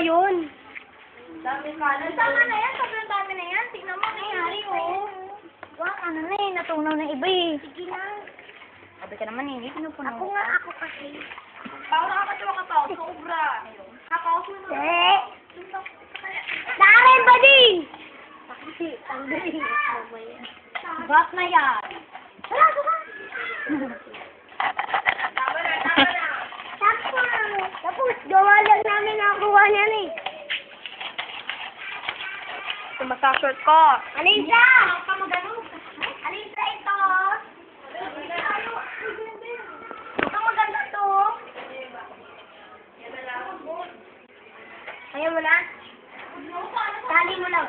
yun. Dami kalan. Tama na yan. Sobrang dami na yan. Tignan mo nangyari, oh. Wah, ano na eh, natunaw na iba eh. Sige na. Sabi ka naman eh, pinupuno. Ako nga, ako kasi. Nakakatawa ka pa. Sobra. Nakakaos mo na. Eh! Sa akin ba din? Kasi, ang galing. Ba't na yan? Wala, wala. Tama na, tama na. Tapos, tapos, gawa lang namin nakakuha niyan eh. Sumasashort ko. Alisa! Alisa, ito. Ito maganda to. Ayaw mo na? Tali mo lang.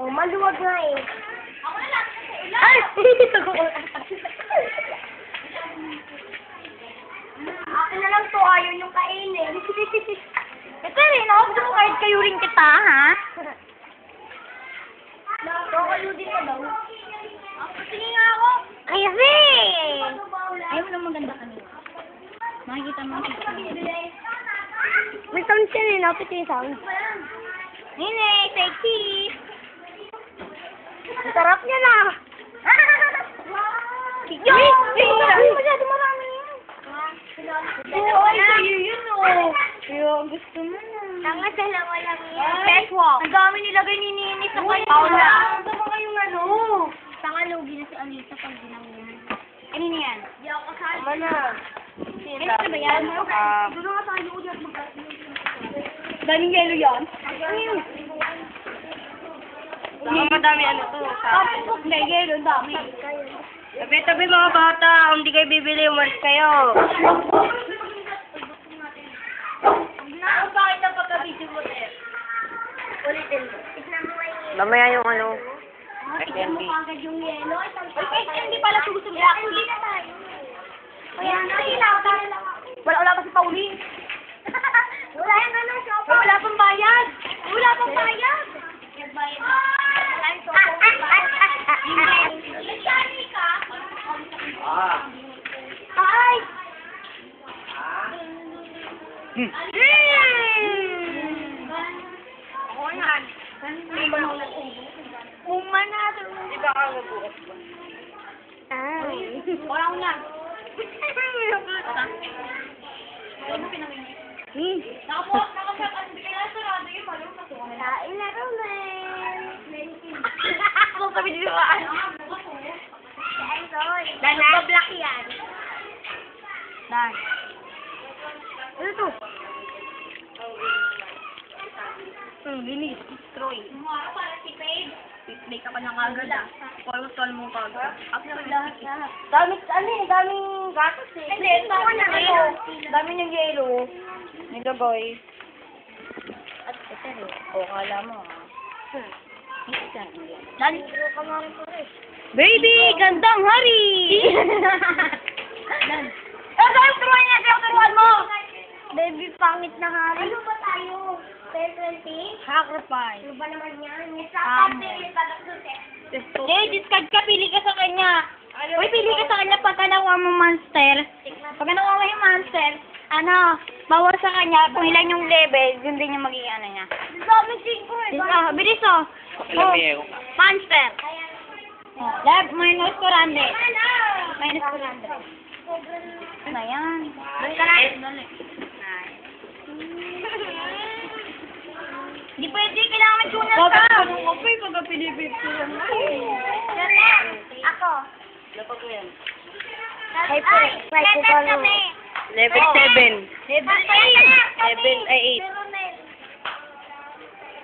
Oh, maluwag nga eh. Ako na lang sa ulan. Ay! Akin na lang to. Ayaw yung kainin. Ito rin, ako gusto mo kahit kayo rin kita, ha? Kakaludin ka daw. Sige nga ako. Kasi! Ayaw mo na maganda kanina. Makikita mo ang May sound siya eh, napit yung sound. Nene, sexy. Ang sarap niya na! Yo! Ay, masyado marami yan. Oo, ay, sa'yo yun, oh. Kaya gusto mo na. Tanga, dalawa lang yan. Best walk. Ang dami nilagay ni Nini sa kanya. Paula. Ang dami kayong ano. Tanga, lugi na si Alisa pag ginawa niya. Kanina yan? Di ako kasali. Tama na. Ano ba yan? Doon nga tayo ulit Daming yelo yan? Ano yun? Saka madami ano to. Tapos, hindi, yelo, ang dami. Tabi-tabi mga bata, kung hindi kayo bibili, umalis kayo. Na, bakit ang pagka-video mo, Ter? Ulitin mo. Tignan mo may... Mamaya yung ano. Tignan mo kagad yung yelo. Ay, hindi pala mo. Hindi na tayo. Kaya na, ilaw tayo lang. Wala, wala pa si Pauline. Wala yung ano. Ay, wala pang bayad. Wala pang bayad. Nagbayad na. Wala yung shopper. Nagshani ka? Ay! Hmm. Ako yan. Uma na. Di ba ako magbukas ba? Ay. Wala ko na. Hmm. Nakabukas na kasi ang bigay na sarado yung malong sa tuwan. Kain na Roman. Ako sabi dito ka. Dana? Bablock yan. Dan. Ano to? Hmm, linis. Destroy. Mga para si Paige. Up ka na kagad ah. Call-call mo kagad. After Lahat na. Dami, ano eh, daming gatas eh. Hindi, ito ko na ano. Dami ng yelo. Nilagay. At ito rin. O, kala mo ah. Dan. Baby, gandang hari! Dan. Eh, sa'yo turuan niya. Sa'yo turuan mo. Baby, pangit na hari. Ano ba tayo? 1020? Sacrifice. Ano ba naman yan? Um. Badak doon eh. Jay, discard ka, pili ka sa kanya. Uy, pili ka sa kanya pagka nakuha mo monster. Pagka nakuha mo yung monster, ano, bawal sa kanya, kung ilan yung level, yun din yung magiging ano niya. Dami siguro eh. Oh, bilis oh. Oh, monster. Oh, lab, minus 400. Minus 400. Ano na yan? Doon ka na. Hindi pwede. Kailangan may tunas ka. ka nung kapoy pagka pinipicture mo. Ako. Ay, Ay, pre- pre- level kung ano. kami. Level Oh. 7. Level Seven, ay, eight.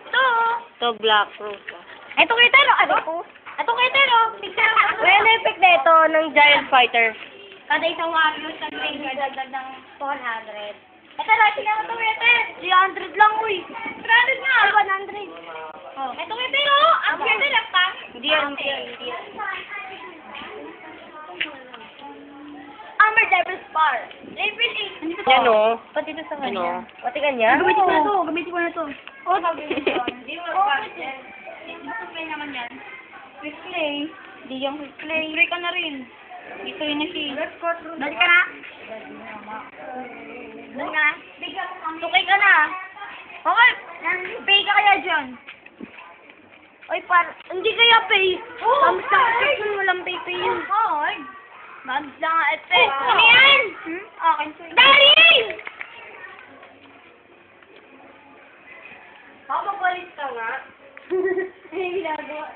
Ito. To black rose. Ito kay Tero. Ano ko? Ito kayo, ako. Well, effect na ito ng giant fighter. Kada isang Warriors ng finger, dagdag ng 400. Ito, lahat sila ito, ito. 300 lang, uy. 300 nga. 100. Oh. Ito kayo, pero, ang ganda lang pa. Hindi yan, hindi yan, hindi yan. Armor Devil Spar. Level 8. Yan o. Pati ito sa Ano? kanya. Pati kanya? Gamitin ko na to. Gamitin ko na to. Oh, sabi nito. Hindi mo mag-budget. Hindi mo naman yan. Quick play. Hindi yung quick play. Quick play ka na rin. Ito yun na siya. Let's go through. Dali ka na. Doon ka na? Tukay ka na. Okay. Pay dyan. Oy, par... Hindi kaya pay. Oh, Mams lang effect yun. Walang pay pay yun. Oo. Mams lang ang effect. Oh. Ano yan? Hmm? Akin to. eh. Daddy! Papapalit ka nga. Ay, ginagawa.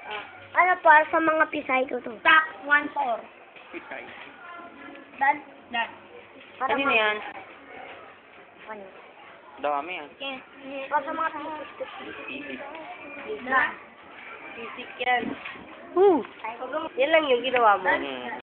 Ano para sa mga pisay ko to? Tax 1-4. Dan? Dan. Ano yan? Ano? Dami yan. Okay. Para sa mga Easy. Dan. Sisik yan. Woo! Yan lang yung ginawa mo. Hmm.